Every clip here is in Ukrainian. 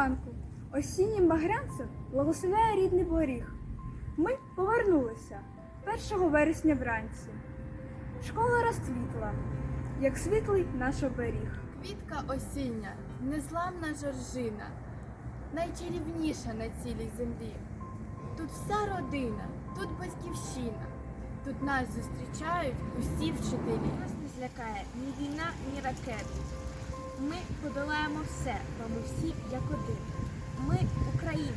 Ранку! Осіннім багрянцем благословляє рідний поріг. Ми повернулися 1 вересня вранці. Школа розцвітла, як світлий наш оберіг. Квітка осіння, незламна жоржина, найчарівніша на цілій землі. Тут вся родина, тут батьківщина, тут нас зустрічають усі вчителі. Нас не злякає ні війна, ні ракети. Ми подолаємо все, бо ми всі як один. Ми українці,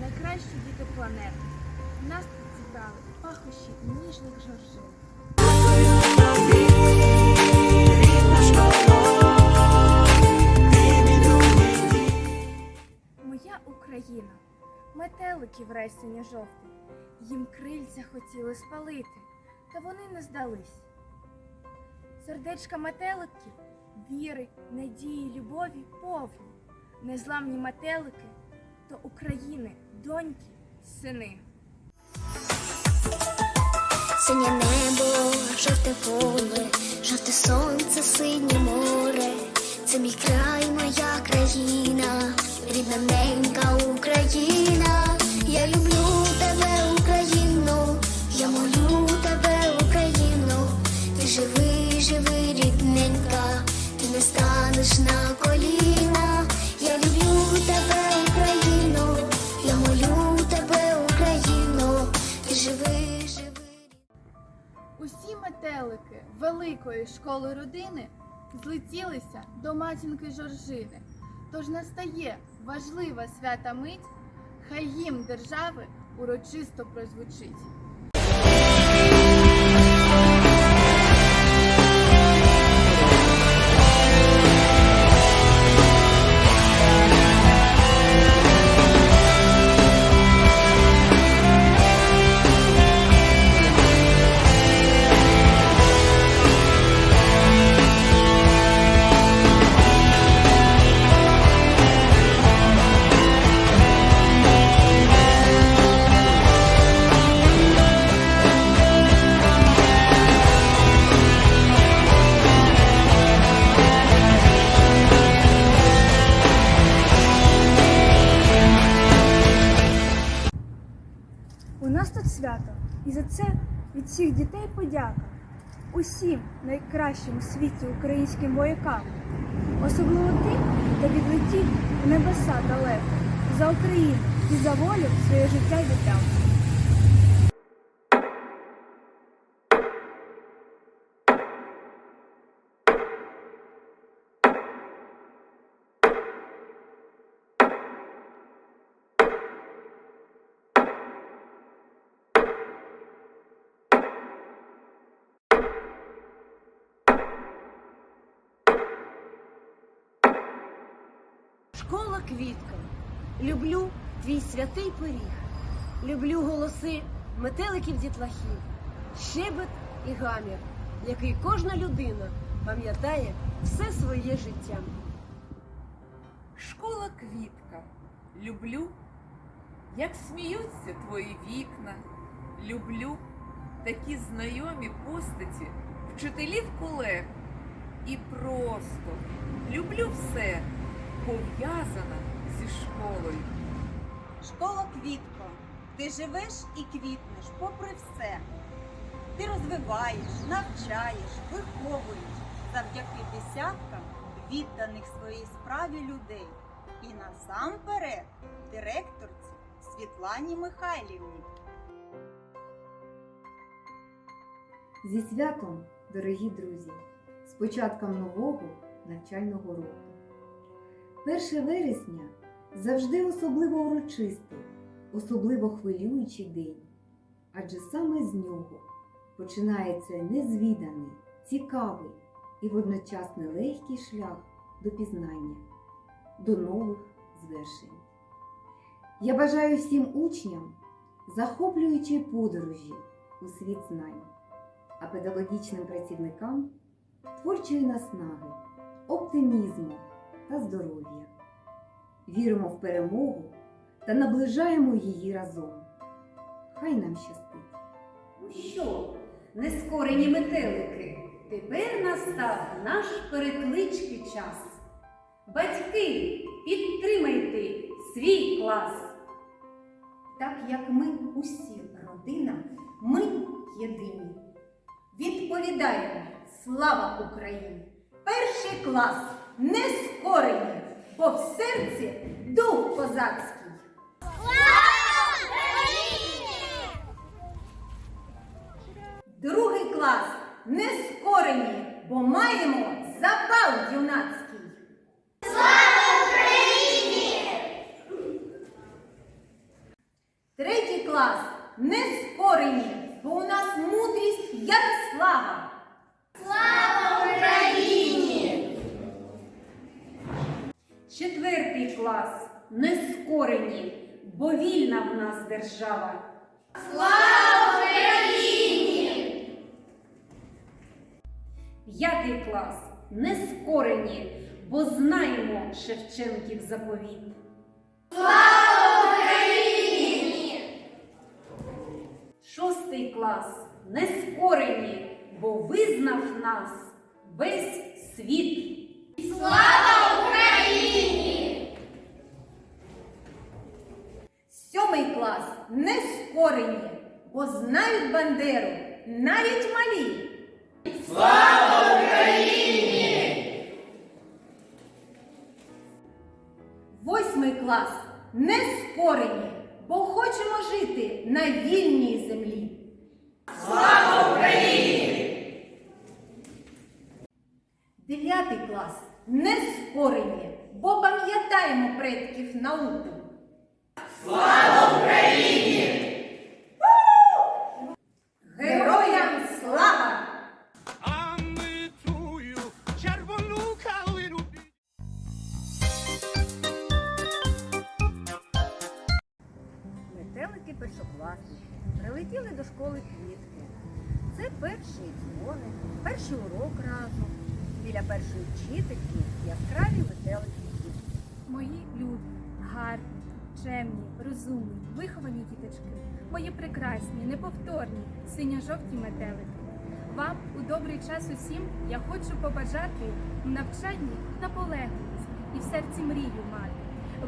найкращі діти планети. Нас тут зібрали пахощі ніжних жоржин. Моя Україна, метелики в ресені жовтий, їм крильця хотіли спалити, та вони не здались. Сердечка метеликів віри, надії, любові повні, незламні метелики то України, доньки, сини. Синє небо, жовте поле, жовте сонце, синє море. Це мій край, моя країна, рідна ненька Україна. Великої школи родини злетілися до матінки Жоржини. Тож настає важлива свята мить, хай їм держави урочисто прозвучить. Свято, і за це від всіх дітей подяка. Усім найкращим у світі українським воякам, особливо тим, хто відлетів у небеса далеко, за Україну і за волю своє життя віддав. Школа квітка. Люблю твій святий пиріг. Люблю голоси метеликів дітлахів, щебет і гамір, який кожна людина пам'ятає все своє життя. Школа квітка. Люблю, як сміються твої вікна. Люблю такі знайомі постаті, вчителів колег. І просто люблю все пов'язане зі школою. Школа квітко, ти живеш і квітнеш попри все. Ти розвиваєш, навчаєш, виховуєш завдяки десяткам відданих своїй справі людей. І насамперед директорці Світлані Михайлівні. Зі святом, дорогі друзі, з початком нового навчального року. 1 вересня завжди особливо урочистий, особливо хвилюючий день, адже саме з нього починається незвіданий, цікавий і водночас нелегкий шлях до пізнання, до нових звершень. Я бажаю всім учням захоплюючої подорожі у світ знань а педагогічним працівникам творчої наснаги, оптимізму та здоров'я. Віримо в перемогу та наближаємо її разом. Хай нам щастить! Ну що, нескорені метелики, тепер настав наш переклички час. Батьки, підтримайте свій клас. Так як ми усі родина, ми єдині. Відповідаємо Слава Україні! Перший клас нескорені, бо в серці дух козацький. Другий клас не скорені, бо маємо запал юнацький. Вільна в нас держава. Слава Україні! П'ятий клас нескорені, бо знаємо Шевченків заповіт. Шостий клас нескорені, бо визнав нас весь світ. Слава Україні! Сьомий клас нескорені, бо знають Бандеру навіть малі. Слава Україні! Восьмий клас нескорені, бо хочемо жити на вільній землі. Слава Україні! Дев'ятий клас нескорені, бо пам'ятаємо предків науку. Слава Метелики першокласники прилетіли до школи квітки. Це перший дзвоник, перший урок разом. Біля першої вчительки яскраві метелики. Мої любі, гарні, чемні, розумні, виховані діточки, мої прекрасні, неповторні, синьо-жовті метелики. Вам у добрий час усім я хочу побажати в наполегливість і в серці мрію мати.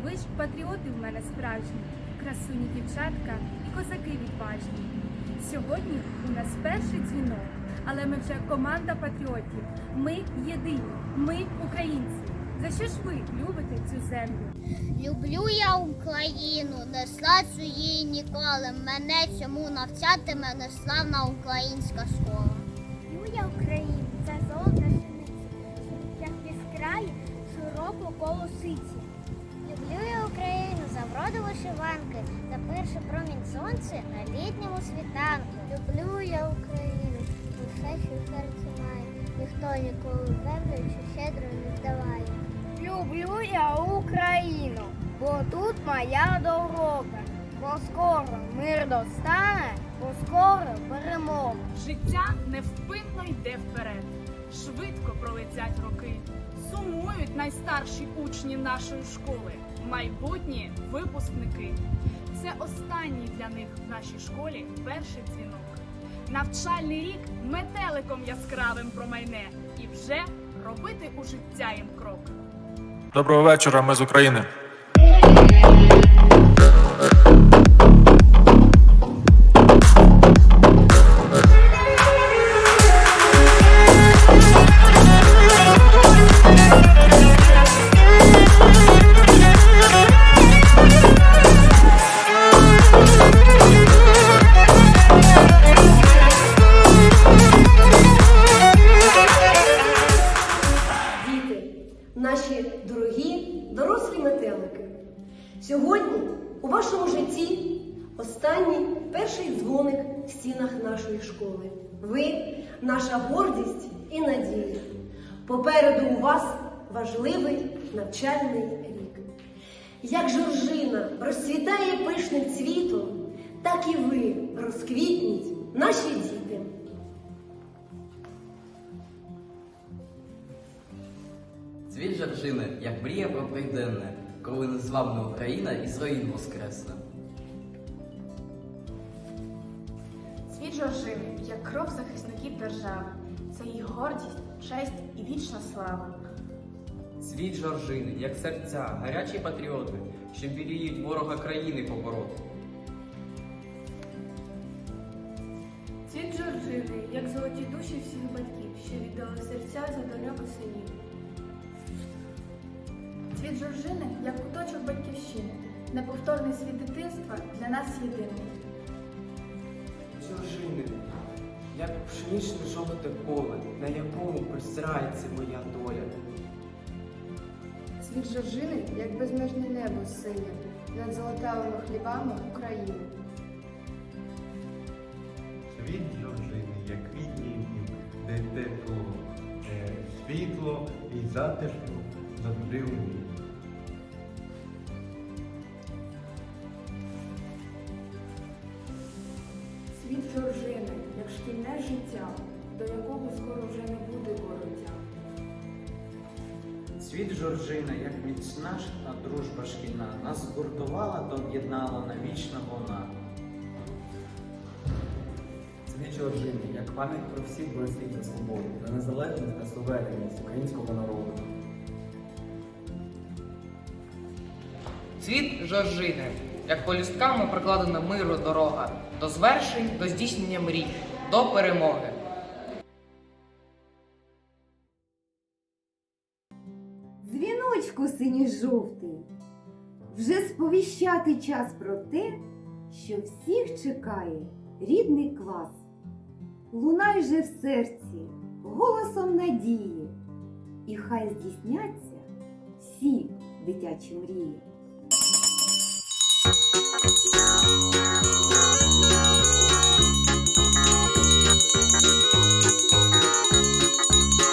Ви ж патріоти в мене справжні, красуні дівчатка і козаки відважні. Сьогодні у нас перший дзвінок, але ми вже команда патріотів. Ми єдині, ми українці. За що ж ви любите цю землю? Люблю я Україну, не слацю її ніколи. Мене цьому навчатиме неславна українська школа. Люблю я Україну, це золота пшениці, як яскраві широко коло сиці. Люблю я Україну вишиванки, за перший промінь сонця на літньому світанку. Люблю я Україну, усе, що в серці має, ніхто ніколи землю чи щедро не здаває. Люблю я Україну, бо тут моя дорога. Бо скоро мир достане, бо скоро перемога. Життя невпинно йде вперед, швидко пролетять роки. Сумують найстарші учні нашої школи, майбутні випускники. Це останній для них в нашій школі перший дзвінок. Навчальний рік метеликом яскравим промайне і вже робити у життя їм крок. Доброго вечора, ми з України. Сьогодні у вашому житті останній перший дзвоник в стінах нашої школи. Ви наша гордість і надія. Попереду у вас важливий навчальний рік. Як жоржина розцвітає пишним цвітом, так і ви розквітніть, наші діти. Цвіт Жоржини, як мрія про прийденне, коли неславна Україна із руїн воскресне. Світ Жоржини, як кров захисників держави, це їх гордість, честь і вічна слава. Світ жоржини, як серця, гарячі патріоти, що біліють ворога країни побороти. Цвіт Жоржини, як золоті душі всіх батьків, що віддали серця за доньок синів. Цвіт Жоржини, як куточок батьківщини, неповторний світ дитинства для нас єдиний. Жоржини, як пшеничне жовте поле, на якому простирається моя доля. Цвіт Жоржини, як безмежне небо синє, над золотавими хлібами України. Світ Жоржини, як квітній дім, де тепло, е, світло і затишно завжди у ній. Світ Жоржини, як шкільне життя, до якого скоро вже не буде вороття. Світ жоржина, як міцна ж дружба шкільна, нас згуртувала та об'єднала навічна вона. Світ Жоржини, як пам'ять про всіх борців за свободу, за незалежність та суверенність українського народу. Цвіт Жоржини, як полюстками прокладена миру дорога, до звершень, до здійснення мрій, до перемоги. Дзвіночку синьо-жовтий, вже сповіщати час про те, що всіх чекає рідний клас. Лунай же в серці голосом надії, і хай здійсняться всі дитячі мрії. Música